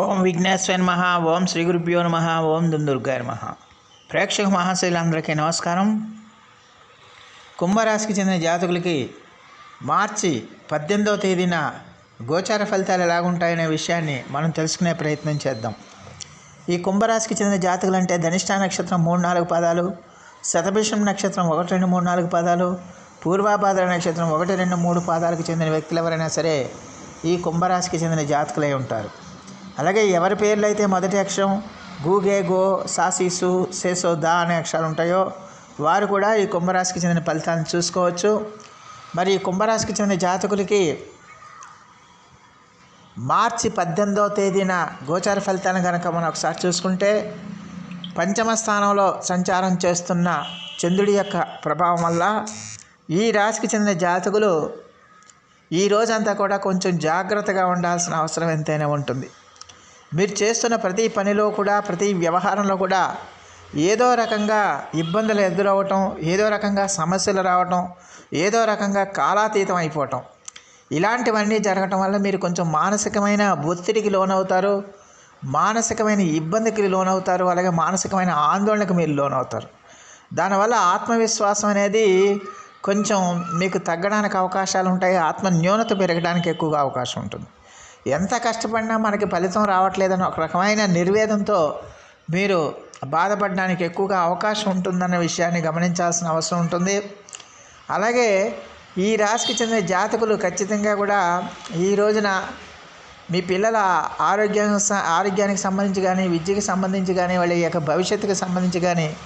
ఓం విఘ్నేశ్వర నమ ఓం శ్రీ గురుభ్యో నమ ఓం దుందుర్గాయ నమ. ప్రేక్షక మహాశైలందరికీ నమస్కారం. కుంభరాశికి చెందిన జాతకులకి మార్చి పద్దెనిమిదవ తేదీన గోచార ఫలితాలు ఎలాగుంటాయనే విషయాన్ని మనం తెలుసుకునే ప్రయత్నం చేద్దాం. ఈ కుంభరాశికి చెందిన జాతకులు అంటే ధనిష్ట నక్షత్రం మూడు నాలుగు పాదాలు శతభిషం నక్షత్రం ఒకటి రెండు మూడు నాలుగు పాదాలు పూర్వాభాద్ర నక్షత్రం ఒకటి రెండు మూడు పాదాలకు చెందిన వ్యక్తులు ఎవరైనా సరే ఈ కుంభరాశికి చెందిన జాతకులై ఉంటారు. అలాగే ఎవరి పేర్లు అయితే మొదటి అక్షరం గూగే గో సాసీసు సేసో దా అనే అక్షరాలు ఉంటాయో వారు కూడా ఈ కుంభరాశికి చెందిన ఫలితాలను చూసుకోవచ్చు. మరి ఈ కుంభరాశికి చెందిన జాతకులకి మార్చి పద్దెనిమిదవ తేదీన గోచార ఫలితాలను కనుక మనం ఒకసారి చూసుకుంటే పంచమ స్థానంలో సంచారం చేస్తున్న చంద్రుడి యొక్క ప్రభావం వల్ల ఈ రాశికి చెందిన జాతకులు ఈ రోజంతా కూడా కొంచెం జాగ్రత్తగా ఉండాల్సిన అవసరం ఎంతైనా ఉంటుంది. మీరు చేస్తున్న ప్రతి పనిలో కూడా ప్రతి వ్యవహారంలో కూడా ఏదో రకంగా ఇబ్బందులు ఎదురవటం ఏదో రకంగా సమస్యలు రావటం ఏదో రకంగా కాలాతీతం అయిపోవటం. ఇలాంటివన్నీ జరగటం వల్ల మీరు కొంచెం మానసికమైన ఒత్తిడికి లోనవుతారు మానసికమైన ఇబ్బందికి లోనవుతారు అలాగే మానసికమైన ఆందోళనకు మీరు లోనవుతారు. దానివల్ల ఆత్మవిశ్వాసం అనేది కొంచెం మీకు తగ్గడానికి అవకాశాలు ఉంటాయి ఆత్మ న్యూనత పెరగడానికి ఎక్కువగా అవకాశం ఉంటుంది. ఎంత కష్టపడినా మనకి ఫలితం రావట్లేదని ఒక రకమైన నిర్వేదంతో మీరు బాధపడడానికి ఎక్కువగా అవకాశం ఉంటుందన్న విషయాన్ని గమనించాల్సిన అవసరం ఉంటుంది. అలాగే ఈ రాశికి చెందిన జాతకులు ఖచ్చితంగా కూడా ఈ రోజున మీ పిల్లల ఆరోగ్యం ఆరోగ్యానికి సంబంధించి కానీ విద్యకి సంబంధించి కానీ వాళ్ళ యొక్క భవిష్యత్తుకి సంబంధించి కానీ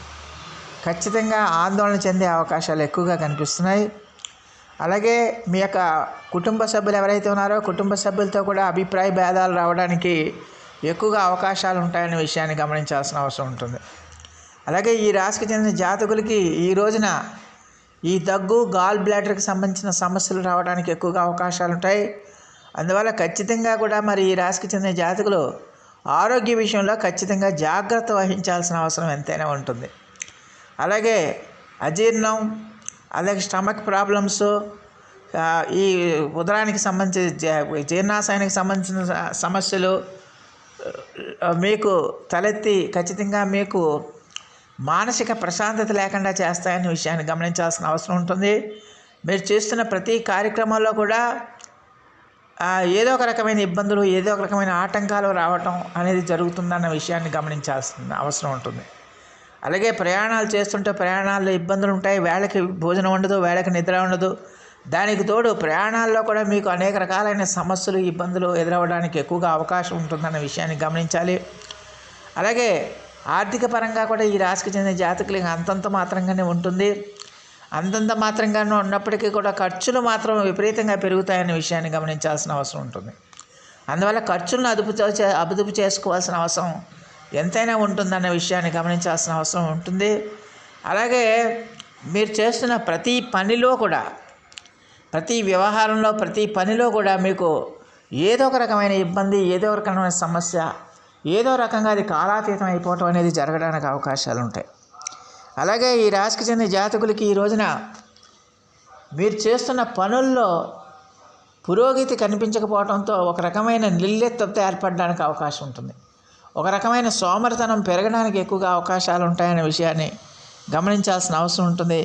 ఖచ్చితంగా ఆందోళన చెందే అవకాశాలు ఎక్కువగా కనిపిస్తున్నాయి. అలాగే మీ యొక్క కుటుంబ సభ్యులు ఎవరైతే ఉన్నారో కుటుంబ సభ్యులతో కూడా అభిప్రాయ భేదాలు రావడానికి ఎక్కువగా అవకాశాలు ఉంటాయనే విషయాన్ని గమనించాల్సిన అవసరం ఉంటుంది. అలాగే ఈ రాశికి చెందిన జాతకులకి ఈ రోజున ఈ దగ్గు గాల్ బ్లాడర్కి సంబంధించిన సమస్యలు రావడానికి ఎక్కువగా అవకాశాలు ఉంటాయి. అందువల్ల ఖచ్చితంగా కూడా మరి ఈ రాశికి చెందిన జాతకులు ఆరోగ్య విషయంలో ఖచ్చితంగా జాగ్రత్త వహించాల్సిన అవసరం ఎంతైనా ఉంటుంది. అలాగే అజీర్ణం అలాగే స్టమక్ ప్రాబ్లమ్స్ ఈ ఉదరానికి సంబంధించి జ- జీర్ణాశయానికి సంబంధించిన సమస్యలు మీకు తలెత్తి ఖచ్చితంగా మీకు మానసిక ప్రశాంతత లేకుండా చేస్తాయనే విషయాన్ని గమనించాల్సిన అవసరం ఉంటుంది. మీరు చేస్తున్న ప్రతి కార్యక్రమాల్లో కూడా ఏదో ఒక రకమైన ఇబ్బందులు ఏదో ఒక రకమైన ఆటంకాలు రావటం అనేది జరుగుతుందన్న విషయాన్ని గమనించాల్సిన అవసరం ఉంటుంది. అలాగే ప్రయాణాలు చేస్తుంటే ప్రయాణాల్లో ఇబ్బందులు ఉంటాయి. వేళకి భోజనం ఉండదు వేళకి నిద్ర ఉండదు. దానికి తోడు ప్రయాణాల్లో కూడా మీకు అనేక రకాలైన సమస్యలు ఇబ్బందులు ఎదురవ్వడానికి ఎక్కువగా అవకాశం ఉంటుందన్న విషయాన్ని గమనించాలి. అలాగే ఆర్థిక పరంగా కూడా ఈ రాశికి చెందిన జాతకులకి అంతంత మాత్రంగానే ఉంటుంది. అంతంత మాత్రంగానే ఉన్నప్పటికీ కూడా ఖర్చులు మాత్రం విపరీతంగా పెరుగుతాయనే విషయాన్ని గమనించాల్సిన అవసరం ఉంటుంది. అందువల్ల ఖర్చులను అదుపు చే- అదుపు చేసుకోవాల్సిన అవసరం ఎంతైనా ఉంటుందన్న విషయాన్ని గమనించాల్సిన అవసరం ఉంటుంది. అలాగే మీరు చేస్తున్న ప్రతి పనిలో కూడా ప్రతి వ్యవహారంలో ప్రతి పనిలో కూడా మీకు ఏదో ఒక రకమైన ఇబ్బంది ఏదో ఒక రకమైన సమస్య ఏదో రకంగా అది కాలాతీతం అయిపోవటం అనేది జరగడానికి అవకాశాలు ఉంటాయి. అలాగే ఈ రాశికి చెందిన జాతకులకి ఈ రోజున మీరు చేస్తున్న పనుల్లో పురోగతి కనిపించకపోవడంతో ఒక రకమైన నిర్లిప్తత ఏర్పడడానికి అవకాశం ఉంటుంది. ఒక రకమైన సోమరితనం పెరగడానికి ఎక్కువగా అవకాశాలు ఉంటాయనే విషయాన్ని గమనించాల్సిన అవసరం ఉంటుంది.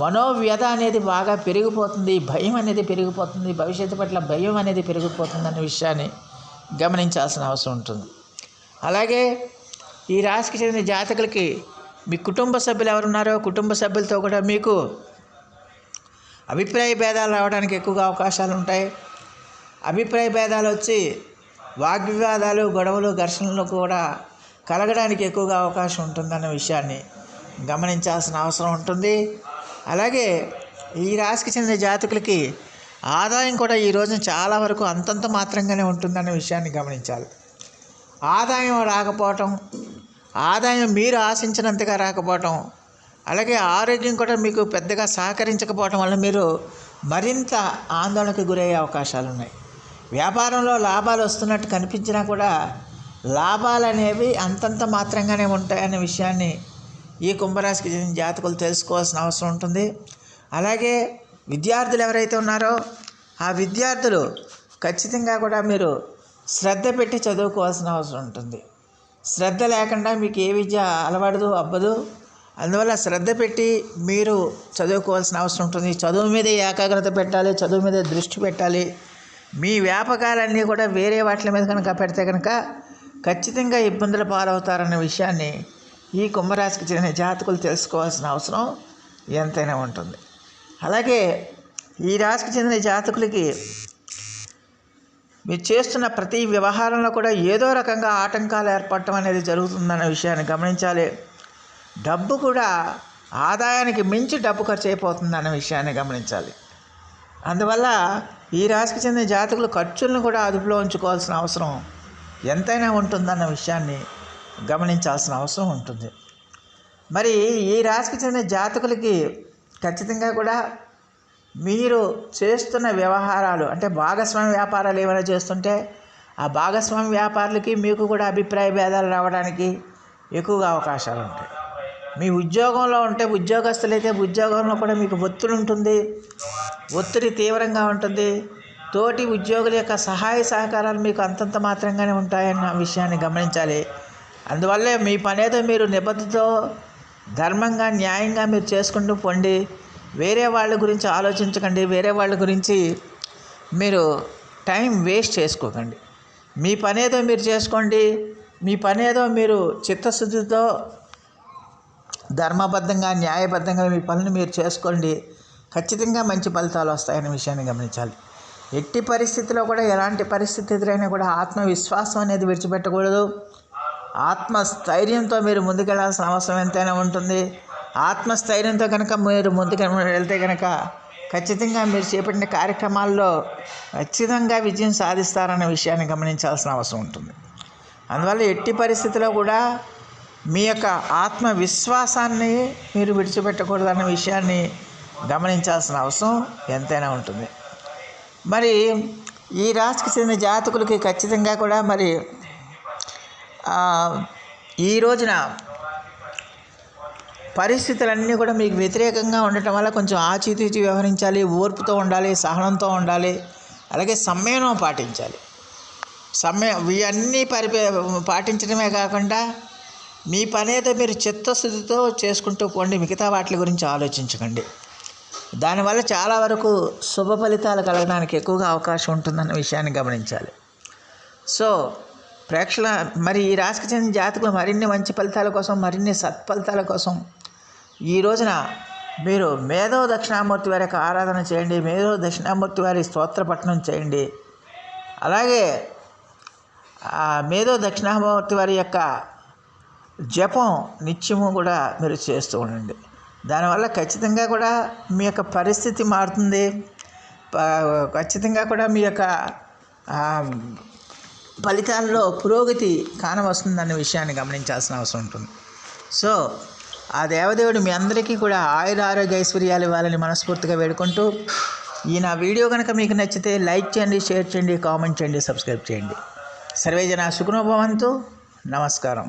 మనోవ్యధ అనేది బాగా పెరిగిపోతుంది భయం అనేది పెరిగిపోతుంది భవిష్యత్తు పట్ల భయం అనేది పెరిగిపోతుంది అనే విషయాన్ని గమనించాల్సిన అవసరం ఉంటుంది. అలాగే ఈ రాశికి చెందిన జాతకులకి మీ కుటుంబ సభ్యులు ఎవరున్నారో కుటుంబ సభ్యులతో కూడా మీకు అభిప్రాయ భేదాలు రావడానికి ఎక్కువగా అవకాశాలు ఉంటాయి అభిప్రాయ భేదాలు వచ్చి వాగ్వివాదాలు గొడవలు ఘర్షణలు కూడా కలగడానికి ఎక్కువగా అవకాశం ఉంటుందన్న విషయాన్ని గమనించాల్సిన అవసరం ఉంటుంది. అలాగే ఈ రాశికి చెందిన జాతకులకి ఆదాయం కూడా ఈ రోజున చాలా వరకు అంతంత మాత్రంగానే ఉంటుందన్న విషయాన్ని గమనించాలి. ఆదాయం రాకపోవటం ఆదాయం మీరు ఆశించినంతగా రాకపోవటం అలాగే ఆరోగ్యం కూడా మీకు పెద్దగా సహకరించకపోవటం వల్ల మీరు మరింత ఆందోళనకు గురయ్యే అవకాశాలు ఉన్నాయి వ్యాపారంలో లాభాలు వస్తున్నట్టు కనిపించినా కూడా లాభాలు అనేవి అంతంత మాత్రంగానే ఉంటాయనే విషయాన్ని ఈ కుంభరాశికి చెందిన జాతకులు తెలుసుకోవాల్సిన అవసరం ఉంటుంది. అలాగే విద్యార్థులు ఎవరైతే ఉన్నారో ఆ విద్యార్థులు ఖచ్చితంగా కూడా మీరు శ్రద్ధ పెట్టి చదువుకోవాల్సిన అవసరం ఉంటుంది. శ్రద్ధ లేకుండా మీకు ఏ విద్య అలవాడదు అవ్వదు. అందువల్ల శ్రద్ధ పెట్టి మీరు చదువుకోవాల్సిన అవసరం ఉంటుంది. చదువు మీదే ఏకాగ్రత పెట్టాలి చదువు మీద దృష్టి పెట్టాలి. మీ వ్యాపకాలన్నీ కూడా వేరే వాటి మీద కనుక పెడితే కనుక ఖచ్చితంగా ఇబ్బందుల పాలవుతారన్న విషయాన్ని ఈ కుంభరాశికి చెందిన జాతకులు తెలుసుకోవాల్సిన అవసరం ఎంతైనా ఉంటుంది. అలాగే ఈ రాశికి చెందిన జాతకులకి మీరు చేస్తున్న ప్రతి వ్యవహారంలో కూడా ఏదో రకంగా ఆటంకాలు ఏర్పడటం అనేది జరుగుతుందన్న విషయాన్ని గమనించాలి. డబ్బు కూడా ఆదాయానికి మించి డబ్బు ఖర్చు అయిపోతుందన్న విషయాన్ని గమనించాలి. అందువల్ల ఈ రాశికి చెందిన జాతకులు ఖర్చులను కూడా అదుపులో ఉంచుకోవాల్సిన అవసరం ఎంతైనా ఉంటుందన్న విషయాన్ని గమనించాల్సిన అవసరం ఉంటుంది. మరి ఈ రాశికి చెందిన జాతకులకి ఖచ్చితంగా కూడా మీరు చేస్తున్న వ్యవహారాలు అంటే భాగస్వామి వ్యాపారాలు ఏమైనా చేస్తుంటే ఆ భాగస్వామి వ్యాపారులకి మీకు కూడా అభిప్రాయ భేదాలు రావడానికి ఎక్కువగా అవకాశాలు ఉంటాయి. మీ ఉద్యోగంలో ఉంటే ఉద్యోగస్తులైతే ఉద్యోగంలో కూడా మీకు ఒత్తిడి ఉంటుంది. ఒత్తిడి తీవ్రంగా ఉంటుంది. తోటి ఉద్యోగుల యొక్క సహాయ సహకారాలు మీకు అంతంత మాత్రంగానే ఉంటాయన్న విషయాన్ని గమనించాలి. అందువల్లే మీ పనేదో మీరు నిబద్ధతో ధర్మంగా న్యాయంగా మీరు చేసుకుంటూ పొండి. వేరే వాళ్ళ గురించి ఆలోచించకండి. వేరే వాళ్ళ గురించి మీరు టైం వేస్ట్ చేసుకోకండి. మీ పనేదో మీరు చేసుకోండి. మీ పనేదో మీరు చిత్తశుద్ధితో ధర్మబద్ధంగా న్యాయబద్ధంగా మీ పనులు మీరు చేసుకోండి. ఖచ్చితంగా మంచి ఫలితాలు వస్తాయనే విషయాన్ని గమనించాలి. ఎట్టి పరిస్థితిలో కూడా ఎలాంటి పరిస్థితి ఎదురైనా కూడా ఆత్మవిశ్వాసం అనేది విడిచిపెట్టకూడదు. ఆత్మస్థైర్యంతో మీరు ముందుకెళ్ళాల్సిన అవసరం ఎంతైనా ఉంటుంది. ఆత్మస్థైర్యంతో కనుక మీరు ముందుకు వెళ్తే కనుక ఖచ్చితంగా మీరు చేపట్టిన కార్యక్రమాల్లో ఖచ్చితంగా విజయం సాధిస్తారన్న విషయాన్ని గమనించాల్సిన అవసరం ఉంటుంది. అందువల్ల ఎట్టి పరిస్థితిలో కూడా మీ యొక్క ఆత్మవిశ్వాసాన్ని మీరు విడిచిపెట్టకూడదన్న విషయాన్ని గమనించాల్సిన అవసరం ఎంతైనా ఉంటుంది. మరి ఈ రాశికి చెందిన జాతకులకి ఖచ్చితంగా కూడా మరి ఈ రోజున పరిస్థితులన్నీ కూడా మీకు వ్యతిరేకంగా ఉండటం వల్ల కొంచెం ఆచితూచి వ్యవహరించాలి ఓర్పుతో ఉండాలి సహనంతో ఉండాలి అలాగే సంయమనం పాటించాలి. సమ్మె ఇవన్నీ పరిపే పాటించడమే కాకుండా మీ పని అయితే మీరు చిత్తశుద్ధితో చేసుకుంటూ పోండి మిగతా వాటి గురించి ఆలోచించకండి. దానివల్ల చాలా వరకు శుభ ఫలితాలు కలగడానికి ఎక్కువగా అవకాశం ఉంటుందన్న విషయాన్ని గమనించాలి. సో ప్రేక్షల మరి ఈ రాశికి చెందిన జాతకులు మరిన్ని మంచి ఫలితాల కోసం మరిన్ని సత్ఫలితాల కోసం ఈ రోజున మీరు మేధో దక్షిణామూర్తి వారి యొక్క ఆరాధన చేయండి మేధో దక్షిణామూర్తి వారి స్తోత్ర పఠనం చేయండి. అలాగే ఆ మేధో దక్షిణామూర్తి వారి యొక్క జపం నిత్యము కూడా మీరు చేస్తూ ఉండండి. దానివల్ల ఖచ్చితంగా కూడా మీ యొక్క పరిస్థితి మారుతుంది. ఖచ్చితంగా కూడా మీ యొక్క ఫలితాల్లో పురోగతి కానవస్తుందన్న విషయాన్ని గమనించాల్సిన అవసరం ఉంటుంది. సో ఆ దేవదేవుడు మీ అందరికీ కూడా ఆయుర ఆరోగ్య ఐశ్వర్యాలు ఇవ్వాలని మనస్ఫూర్తిగా వేడుకుంటూ ఈ నా వీడియో కనుక మీకు నచ్చితే లైక్ చేయండి షేర్ చేయండి కామెంట్ చేయండి సబ్స్క్రైబ్ చేయండి. సర్వేజన సుఖనోభవంతో నమస్కారం.